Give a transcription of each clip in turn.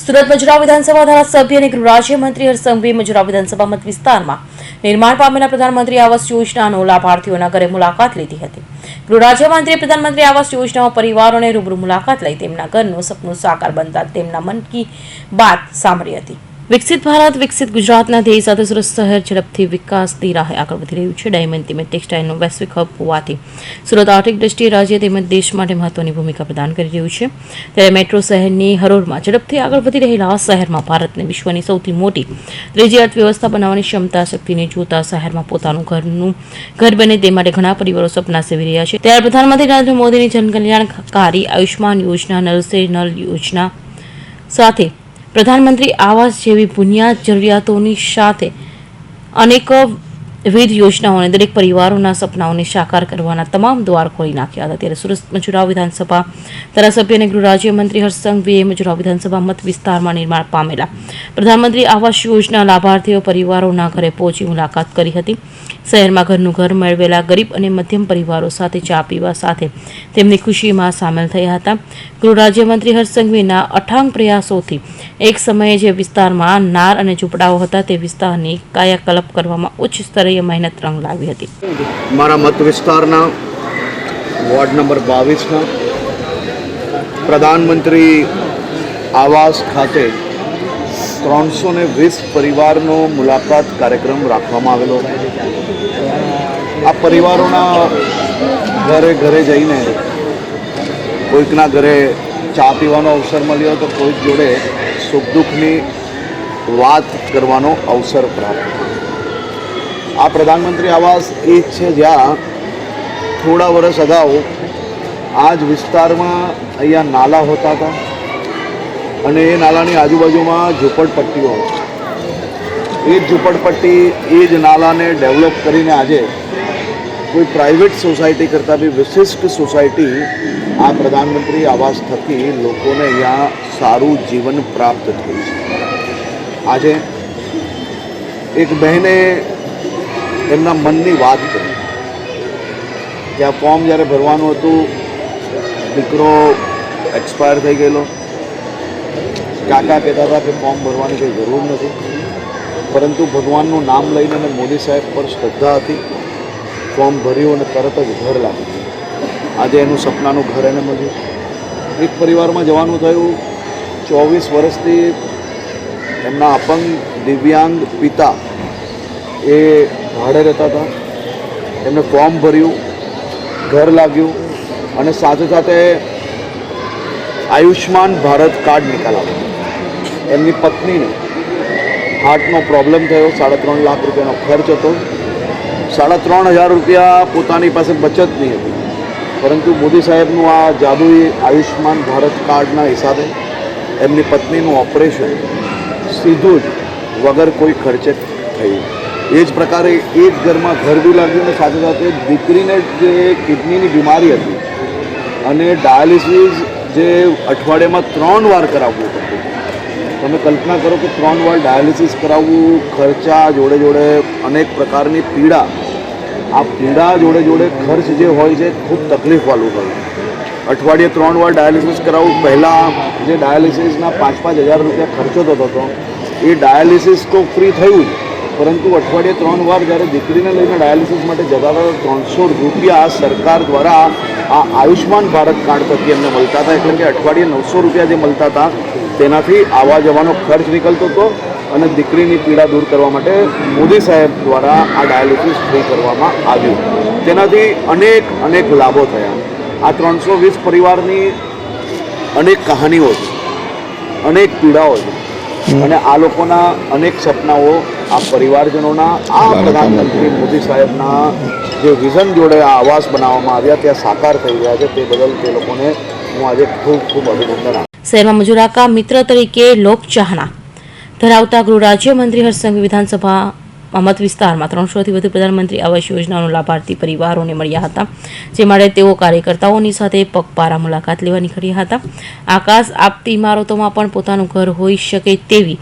સુરત મજુરા વિધાનસભા ધારાસભ્ય અને ગૃહરાજ્યમંત્રી રાજ્યમંત્રી હર્ષસંઘવી મજુરા વિધાનસભા મત વિસ્તારમાં નિર્માણ પામેલા પ્રધાનમંત્રી આવાસ યોજનાનો લાભાર્થીઓના ઘરે મુલાકાત લીધી હતી. ગૃહ રાજ્યમંત્રીએ પ્રધાનમંત્રી આવાસ યોજનામાં પરિવારોને રૂબરૂ મુલાકાત લઈ તેમના ઘરનું સપનું સાકાર બનતા તેમના મન કી બાત સાંભળી હતી. વિકસિત ભારત, વિકસિત ગુજરાતના ધ્યેય સાથે સુરત શહેર ઝડપથી વિકાસની રાહે આગળ વધી રહ્યું છે. ડાયમંડ તેમજ ટેક્સટાઇલનો વૈશ્વિક હબ હોવાથી સુરત આર્થિક દ્રષ્ટિએ રાજ્ય તેમજ દેશ માટે મહત્વની ભૂમિકા પ્રદાન કરી રહ્યું છે. ત્યારે મેટ્રો શહેરની હરોળમાં ઝડપથી આગળ વધી રહેલા શહેરમાં ભારતને વિશ્વની સૌથી મોટી ત્રીજી અર્થવ્યવસ્થા બનાવવાની ક્ષમતા શક્તિને જોતા શહેરમાં પોતાનું ઘરનું ઘર બને તે માટે ઘણા પરિવારો સપના સેવી રહ્યા છે. ત્યારે પ્રધાનમંત્રી નરેન્દ્ર મોદીની જનકલ્યાણકારી આયુષ્માન યોજના, નલ નલ યોજના સાથે પ્રધાનમંત્રી આવાસ જેવી બુનિયાદ જરૂરિયાતોની સાથે અનેક વિવિધ યોજનાઓને દરેક પરિવારોના સપનાઓને સાકાર કરવાના તમામ દ્વાર ખોલી નાખ્યા હતા. ત્યારે સુરત મજુરાવ વિધાનસભા ધારાસભ્ય અને ગૃહ રાજ્યમંત્રી હર્ષસંઘવીએ મજુરાવ વિધાનસભા મત વિસ્તારમાં નિર્માણ પામેલા. પ્રધાનમંત્રી આવાસ યોજના લાભાર્થીઓ પરિવારોના ઘરે પહોંચી મુલાકાત કરી હતી. શહેરમાં ઘરનું ઘર મેળવેલા ગરીબ અને મધ્યમ પરિવારો સાથે ચા પીવા સાથે તેમની ખુશીમાં સામેલ થયા હતા. ગૃહ રાજ્યમંત્રી હર્ષસંઘવીના અઠાંગ પ્રયાસોથી એક સમયે જે વિસ્તારમાં નાર અને ઝૂંપડાઓ હતા, તે વિસ્તારની કાયાકલ્પ કરવામાં ઉચ્ચ સ્તરીય મહેનત રંગ લાવી હતી. મારા મત વિસ્તારના વોર્ડ નંબર બાવીસના પ્રધાનમંત્રી આવાસ ખાતે ત્રણસો ને વીસ પરિવારનો મુલાકાત કાર્યક્રમ રાખવામાં આવેલો. આ પરિવારોના ઘરે ઘરે જઈને કોઈકના ઘરે ચા પીવાનો અવસર મળ્યો તો કોઈક જોડે સુખ દુઃખની વાત કરવાનો અવસર પ્રાપ્ત થયો. આ પ્રધાનમંત્રી આવાસ એ છે જ્યાં થોડા વર્ષ અગાઉ આ જ વિસ્તારમાં અહીંયા નાલા હોતા હતા અને એ નાલાની આજુબાજુમાં ઝૂંપડપટ્ટીઓ એ જ ઝૂંપડપટ્ટી એ જ નાલાને ડેવલપ કરીને આજે કોઈ પ્રાઇવેટ સોસાયટી કરતાં બી વિશિષ્ટ સોસાયટી આ પ્રધાનમંત્રી આવાસ થકી લોકોને અહીંયા સારું જીવન પ્રાપ્ત થયું છે. આજે એક બહેને એમના મનની વાત કરી. કે ફોર્મ જ્યારે ભરવાનું હતું, દીકરો એક્સપાયર થઈ ગયેલો. કાકા કહેતા હતા કે ફોર્મ ભરવાની કોઈ જરૂર નથી. પરંતુ ભગવાનનું નામ લઈને અને મોદી સાહેબ પર શ્રદ્ધા હતી. ફોર્મ ભર્યું અને તરત જ ઘર લાગ્યું આજે એનું સપનાનું ઘર એને મળ્યું. એક પરિવારમાં જવાનું થયું. ચોવીસ વર્ષથી એમના અપંગ દિવ્યાંગ પિતા એ ભાડે રહેતા હતા. એમને ફોર્મ ભર્યું, ઘર લાગ્યું અને સાથે સાથે આયુષ્માન ભારત કાર્ડ નીકાળ્યું એમની પત્નીને હાર્ટનો પ્રોબ્લેમ થયો, સાડા ત્રણ લાખ રૂપિયાનો ખર્ચ હતો. સાડા ત્રણ હજાર રૂપિયા પોતાની પાસે બચત નહીં હતી. પરંતુ મોદી સાહેબનું આ જાદુઈ આયુષ્માન ભારત કાર્ડના હિસાબે એમની પત્નીનું ઓપરેશન સીધું જ વગર કોઈ ખર્ચે થયું. એ જ પ્રકારે એ જ ઘરમાં ઘર બી લાગ્યું અને સાથે સાથે દીકરીને જે કિડનીની બીમારી હતી અને ડાયાલિસિસ જે અઠવાડિયામાં ત્રણ વાર કરાવવું પડતું તમે કલ્પના કરો કે ત્રણ વાર ડાયાલિસિસ કરાવવું, ખર્ચા જોડે જોડે અનેક પ્રકારની પીડા. આ પીડા જોડે જોડે ખર્ચ જે હોય છે, ખૂબ તકલીફવાળું હોય. અઠવાડિયે ત્રણ વાર ડાયાલિસિસ કરાવવું પહેલાં જે ડાયાલિસિસના પાંચ પાંચ હજાર રૂપિયા ખર્ચો થતો હતો, એ ડાયાલિસિસ તો ફ્રી થયું જ. પરંતુ અઠવાડિયે ત્રણ વાર જ્યારે દીકરીને લઈને ડાયાલિસિસ માટે જતા હતા ત્રણસો રૂપિયા સરકાર દ્વારા આ આયુષ્માન ભારત કાર્ડ થકી એમને મળતા હતા. એટલે કે અઠવાડિયે નવસો રૂપિયા જે મળતા હતા તેનાથી આવવા જવાનો ખર્ચ નીકળતો હતો અને દીકરીની પીડા દૂર કરવા માટે મોદી સાહેબ દ્વારા આ ડાયાલિસિસ ફ્રી કરવામાં આવ્યું. તેનાથી અનેક અનેક લાભો થયા. આ ત્રણસો વીસ પરિવારની અનેક કહાનીઓ છે અનેક પીડાઓ છે. અને આ લોકોના અનેક સપનાઓ આ પરિવારજનોના આ પ્રધાનમંત્રી મોદી સાહેબના જે વિઝન જોડે આ આવાસ બનાવવામાં આવ્યા ત્યાં સાકાર થઈ રહ્યા છે તે બદલ તે લોકોને હું આજે ખૂબ ખૂબ અભિનંદન આપું શહેરમાં મજુરાકા મિત્ર તરીકે લોકચાહના ધરાવતા ગૃહ રાજ્યમંત્રી હર્ષસંઘ વિધાનસભા મત વિસ્તારમાં ત્રણસોથી વધુ પ્રધાનમંત્રી આવાસ યોજનાનો લાભાર્થી પરિવારોને મળ્યા હતા જે માટે તેઓ કાર્યકર્તાઓની સાથે પગપારા મુલાકાત લેવા નીકળ્યા હતા. આકાશ આપતી ઇમારતોમાં પણ પોતાનું ઘર હોઈ શકે તેવી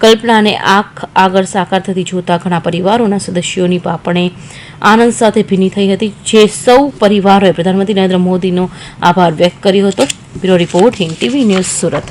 કલ્પનાને આંખ આગળ સાકાર થતી જોતા ઘણા પરિવારોના સદસ્યોની પાપણે આનંદ સાથે ભીની થઈ હતી, જે સૌ પરિવારોએ પ્રધાનમંત્રી નરેન્દ્ર મોદીનો આભાર વ્યક્ત કર્યો હતો. Bureau report, Hind TV news Surat.